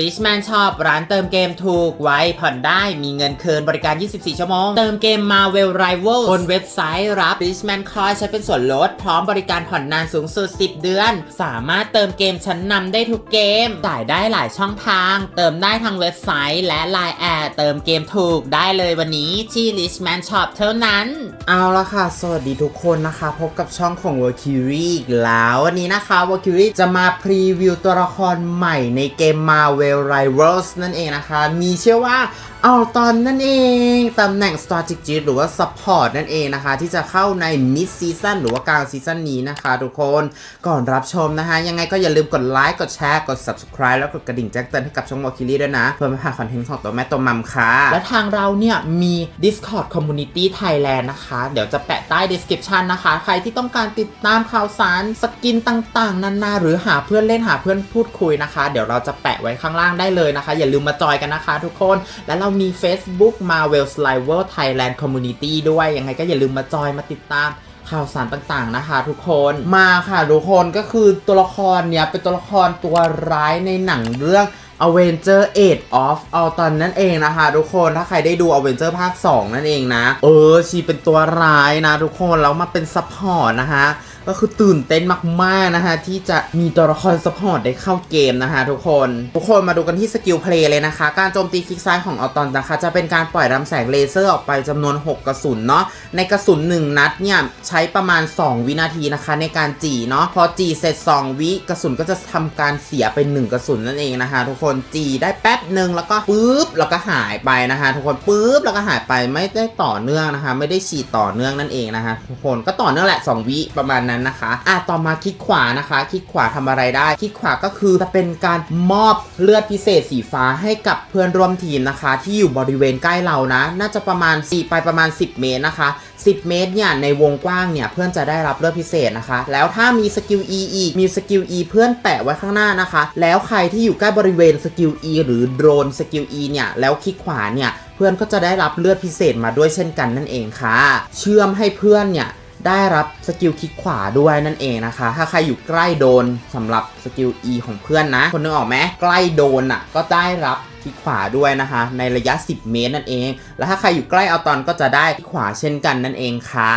Richman Shop ร้านเติมเกมถูกไว้ผ่อนได้มีเงินคืนบริการ 24 ชั่วโมง เติมเกม Marvel Rivals บนเว็บไซต์รับ Richman Coin ใช้เป็นส่วนลด พร้อมบริการผ่อนนานสูงสุด 10 เดือน สามารถเติมเกมชั้นนำได้ทุกเกมจ่ายได้หลายช่องทาง เติมได้ทางเว็บไซต์และ Line แอดเติมเกมถูกได้เลยวันนี้ที่ Richman Shop เท่านั้น เอาละค่ะ สวัสดีทุกคนนะคะ พบกับช่องของ w a l k y r i e อีกแล้ววันนี้นะคะ w a l k y r i e จะมาพรีวิวตัวละครใหม่ในเกมมาเว Marvel Rivals นั่นเองนะคะ มีเชื่อว่าเอาตอนนั่นเองตำแหน่ง Strategic หรือว่า Support นั่นเองนะคะ ที่จะเข้าใน Mid Season หรือว่ากลางซีซั่นนี้นะคะ ทุกคนก่อนรับชมนะคะ ยังไงก็อย่าลืมกดไลค์กดแชร์กด Subscribe แล้วกดกระดิ่งแจ้งเตือนให้กับช่อง w a l k y r i e ด้วยนะ เพื่อไม่พลาดคอนเทนต์ของตัวแม่ตัวมัมค่ะ และทางเราเนี่ย มี Discord Community Thailand นะคะ เดี๋ยวจะแปะใต้ description นะคะ ใครที่ต้องการติดตามข่าวสารสกินต่างๆนานาหรือหาเพื่อนเล่นหาเพื่อนพูดคุยนะคะ เดี๋ยวเราจะแปะไว้ข้างล่างได้เลยนะคะ อย่าลืมมาจอยกันนะคะ ทุกคนและเรามี Facebook Marvel Sliver Thailand Community ด้วย ยังไงก็อย่าลืมมาจอยมาติดตามข่าวสารต่างๆนะคะ ทุกคนมาค่ะทุกคนก็คือตัวละครเนี่ยเป็นตัวละครตัวร้ายในหนังเรื่อง Avenger Age of Ultron นั่นเองนะคะ ทุกคนถ้าใครได้ดู Avenger ภาค 2 นั่นเองนะ เออ ชีเป็นตัวร้ายนะ ทุกคนแล้วมาเป็นซัพพอร์ตนะคะ ก็คือตื่นเต้นมากๆนะคะที่จะมีตัวละครซัพพอร์ตได้เข้าเกมนะคะทุกคน ทุกคนมาดูกันที่สกิลเพลย์เลยนะคะ การโจมตีคลิกซ้ายของออตอนนะคะ จะเป็นการปล่อยลำแสงเลเซอร์ออกไปจำนวน 6 กระสุนเนาะในกระสุน 1 นัดเนี่ย ใช้ประมาณ 2 วินาทีนะคะ ในการจีเนาะพอจีเสร็จ 2 วิกระสุนก็จะทำการเสียเป็น1กระสุนนั่นเองนะคะ ทุกคนจีได้แป๊บหนึ่งแล้วก็ปุ๊บแล้วก็หายไปนะคะ ทุกคนปุ๊บแล้วก็หายไปไม่ได้ต่อเนื่องนะคะ ไม่ได้ฉีดต่อเนื่องนั่นเองนะคะทุกคนก็ต่อเนื่องแหละ 2 วิประมาณนั้นนะคะอะต่อมาคลิกขวานะคะ คลิกขวาทำอะไรได้ คลิกขวาก็คือจะเป็นการมอบเลือดพิเศษสีฟ้าให้กับเพื่อนร่วมทีมนะคะ ที่อยู่บริเวณใกล้เรานะ น่าจะประมาณ4ไปประมาณ 10 เมตรนะคะ 10 เมตรเนี่ยในวงกว้างเนี่ยเพื่อนจะได้รับเลือดพิเศษนะคะ แล้วถ้ามีสกิล E อีกมีสกิล E เพื่อนแปะไว้ข้างหน้านะคะ แล้วใครที่อยู่ใกล้บริเวณสกิล E หรือโดรนสกิล E เนี่ยแล้วคลิกขวาเนี่ยเพื่อนก็จะได้รับเลือดพิเศษมาด้วยเช่นกันนั่นเองค่ะ เชื่อมให้เพื่อนเนี่ย ได้รับสกิลคลิกขวาด้วยนั่นเองนะคะ ถ้าใครอยู่ใกล้โดนสำหรับสกิล E ของเพื่อนนะ คนนึกออกไหมใกล้โดนอะ ก็ได้รับคลิกขวาด้วยนะคะ ในระยะ 10 เมตรนั่นเอง แล้วถ้าใครอยู่ใกล้เอาตอนก็จะได้คลิกขวาเช่นกันนั่นเองค่ะ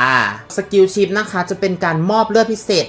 สกิลชิปนะคะจะเป็นการมอบเลือดพิเศษ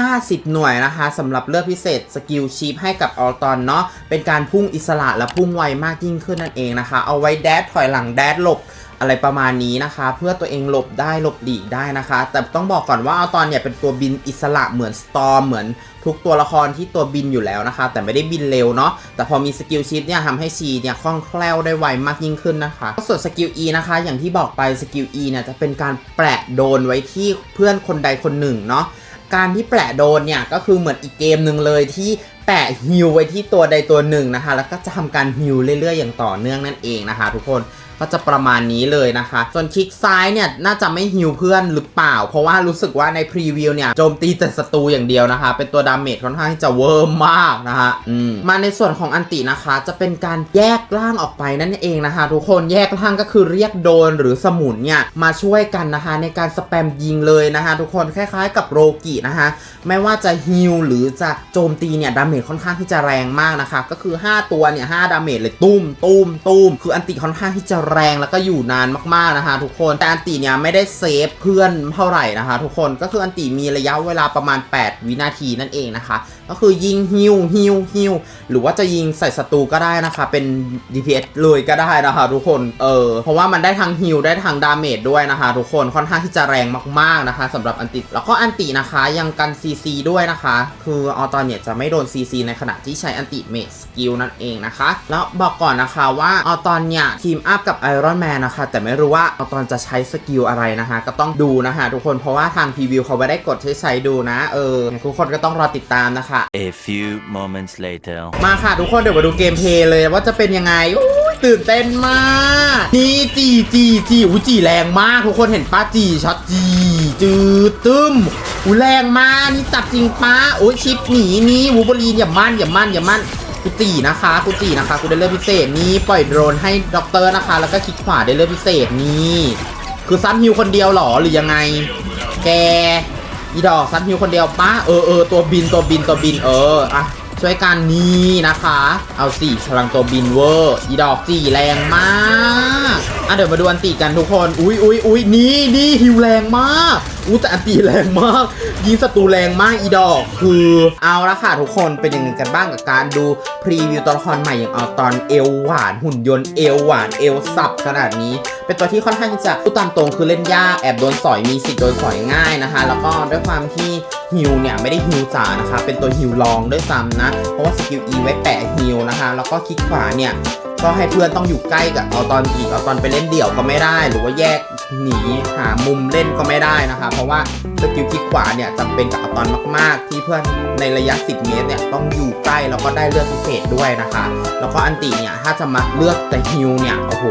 50 หน่วยนะคะสำหรับเลือดพิเศษสกิลชีพให้กับออตอนเนาะเป็นการพุ่งอิสระและพุ่งไวมากยิ่งขึ้นนั่นเองนะคะ เอาไว้แดดถอยหลังแดดหลบ อะไรประมาณนี้นะคะ เพื่อตัวเองหลบได้หลบหลีกได้นะคะ แต่ต้องบอกก่อนว่าเอาตอนเนี่ยเป็นตัวบินอิสระเหมือนสตอมเหมือนทุกตัวละครที่ตัวบินอยู่แล้วนะคะ แต่ไม่ได้บินเร็วเนาะแต่พอมีสกิลชิปเนี่ยทำให้ชีเนี่ยคล่องแคล่วได้ไวมากยิ่งขึ้นนะคะส่วนสกิล E นะคะ อย่างที่บอกไปสกิล E เนี่ยจะเป็นการแปะโดนไว้ที่เพื่อนคนใดคนหนึ่งเนาะการที่แปะโดนเนี่ยก็คือเหมือนอีกเกมหนึ่งเลยที่แปะฮิวไว้ที่ตัวใดตัวหนึ่งนะคะ แล้วก็จะทำการฮิวเรื่อยๆ อย่างต่อเนื่องนั่นเองนะคะ ทุกคน ก็จะประมาณนี้เลยนะคะ ส่วนคลิกซ้ายเนี่ยน่าจะไม่ฮิวเพื่อนหรือเปล่า เพราะว่ารู้สึกว่าในพรีวิวเนี่ยโจมตีแต่ศัตรูอย่างเดียวนะคะ เป็นตัวดาเมจค่อนข้างที่จะเวอร์มากนะคะอืมมาในส่วนของอันตินะคะ จะเป็นการแยกร่างออกไปนั่นเองนะคะ ทุกคนแยกร่างก็คือเรียกโดนหรือสมุนเนี่ยมาช่วยกันนะคะ ในการสแปมยิงเลยนะคะ ทุกคนคล้ายๆ กับโรกินะคะไม่ว่าจะฮิลหรือจะโจมตีเนี่ยดาเมจค่อนข้างที่จะแรงมากนะคะ ก็คือ 5 ตัวเนี่ย5ดาเมจเลยตุ้มตุ้มตุ้มคืออันติค่อนข้างที่จะแรงแล้วก็อยู่นานมากๆนะคะทุกคนแต่อันตีเนี่ยไม่ได้เซฟเพื่อนเท่าไหร่นะคะทุกคนก็คืออันตีมีระยะเวลาประมาณ 8 วินาทีนั่นเองนะคะก็คือยิงฮิวฮิวฮิวหรือว่าจะยิงใส่ศัตรูก็ได้นะคะ เป็น DPS เลยก็ได้นะคะทุกคนเออเพราะว่ามันได้ทั้งฮิวได้ทั้งดาเมจด้วยนะคะ ทุกคนค่อนข้างที่จะแรงมากๆนะคะสำหรับอันติแล้วก็อันตินะคะยังกัน CC ด้วยนะคะ คือออตอนเนี่ยจะไม่โดน CC ในขณะที่ใช้อันติเมจสกิลนั่นเองนะคะ แล้วบอกก่อนนะคะว่าออตอนเนี่ยทีมอัพกับไอรอนแมนนะคะ แต่ไม่รู้ว่าออตอนจะใช้สกิลอะไรนะคะ ก็ต้องดูนะคะทุกคนเพราะว่าทางพรีวิวเขาไม่ได้กดใช้ใช้ดูนะเออทุกคนก็ต้องรอติดตามนะคะ A few moments later. มาค่ะทุกคนเดี๋ยวมาดูเกมเพลย์เลยว่าจะเป็นยังไงอู้ยตื่นเต้นมาก นี่จีจีจีอู้จีแรงมาก ทุกคนเห็นป้าจีช็อตจีจืดตึ้มอู้แรงมากนี่จับจริงป้าโอ้ยชิปหนีนี่วูบลีนอย่ามั่นอย่ามั่นอย่ามั่นกูจีนะคะกูจีนะคะกูได้เลือดพิเศษนี่ปล่อยโดรนให้ด็อกเตอร์นะคะ แล้วก็คลิกขวาได้เลือดพิเศษนี่คือซันฮิวคนเดียวเหรอหรือยังไง แก อีดอกซัดฮิวคนเดียวป้าเออเออตัวบินตัวบินตัวบินเอออะช่วยกันนี่นะคะ เอาสี่พลังตัวบินเวอร์ อีดอกจีแรงมากอะเดี๋ยวมาดูอันตีกันทุกคน อุ้ยอุ้ยอุ้ยนี่นี่ฮิวแรงมากอู้แต่อันตีแรงมาก ยิงศัตรูแรงมากอีดอก คือเอาละค่ะทุกคนเป็นยังไงกันบ้างกับการดูพรีวิวตัวละครใหม่อย่างเอาตอนเอวหวานหุ่นยนต์เอวหวานเอวสับขนาดนี้ เป็นตัวที่ค่อนข้างที่จะพูดตามตรงคือเล่นยากแอบโดนสอยมีสิทธิ์โดนสอยง่ายนะคะ แล้วก็ด้วยความที่ฮิวเนี่ยไม่ได้ฮิวจ๋านะคะ เป็นตัวฮิวลองด้วยซ้ำนะ เพราะว่าสกิล E ไว้แปะฮิวนะคะ แล้วก็คลิกขวาเนี่ย ก็ให้เพื่อนต้องอยู่ใกล้กับเอาตอนอีกเอาตอนไปเล่นเดี่ยวก็ไม่ได้ หรือว่าแยกหนีหามุมเล่นก็ไม่ได้นะคะ เพราะว่าสกิลคลิกขวาเนี่ยจำเป็นกับเอาตอนมาก ๆ ที่เพื่อนในระยะ 10 เมตรเนี่ยต้องอยู่ใกล้แล้วก็ได้เลือดพิเศษด้วยนะคะ แล้วก็อันติเนี่ยถ้าจะมาเลือกแต่ฮิวเนี่ยโอ้โห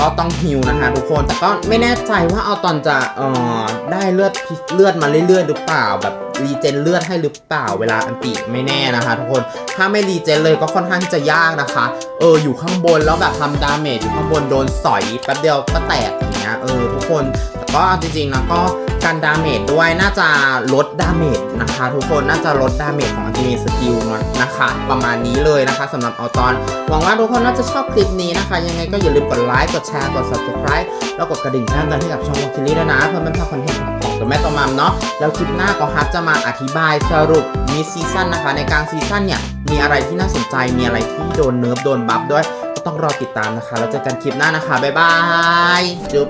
ก็ต้องฮิวนะคะทุกคนแต่ก็ไม่แน่ใจว่าเอาตอนจะเอ่อได้เลือดเลือดมาเรื่อยๆหรือเปล่าแบบรีเจนเลือดให้หรือเปล่าเวลาอันติไม่แน่นะคะทุกคนถ้าไม่รีเจนเลยก็ค่อนข้างที่จะยากนะคะ เอออยู่ข้างบนแล้วแบบทำดาเมจอยู่ข้างบนโดนสอยแป๊บเดียวก็แตกอย่างเงี้ยเออทุกคน ก็จริงๆนะก็การดาเมจด้วยน่าจะลดดาเมจนะคะ ทุกคนน่าจะลดดาเมจของอัลติเมทสกิลนะคะ ประมาณนี้เลยนะคะสำหรับเอาตอน หวังว่าทุกคนน่าจะชอบคลิปนี้นะคะ ยังไงก็อย่าลืมกดไลค์กดแชร์กด subscribe แล้วกดกระดิ่งแจ้งเตือนให้กับช่องวอคิลี่ด้วยนะ เพื่อไม่พลาดคอนเทนต์ของตัวแม่ตัวมัมเนาะแล้วคลิปหน้าก็ฮับจะมาอธิบายสรุปมิสซีซั่นนะคะ ในกลางซีซั่นเนี่ยมีอะไรที่น่าสนใจมีอะไรที่โดนเนิร์ฟโดนบัฟด้วย ก็ต้องรอติดตามนะคะแล้วเจอกันคลิปหน้านะคะบ๊ายบายจุ๊บ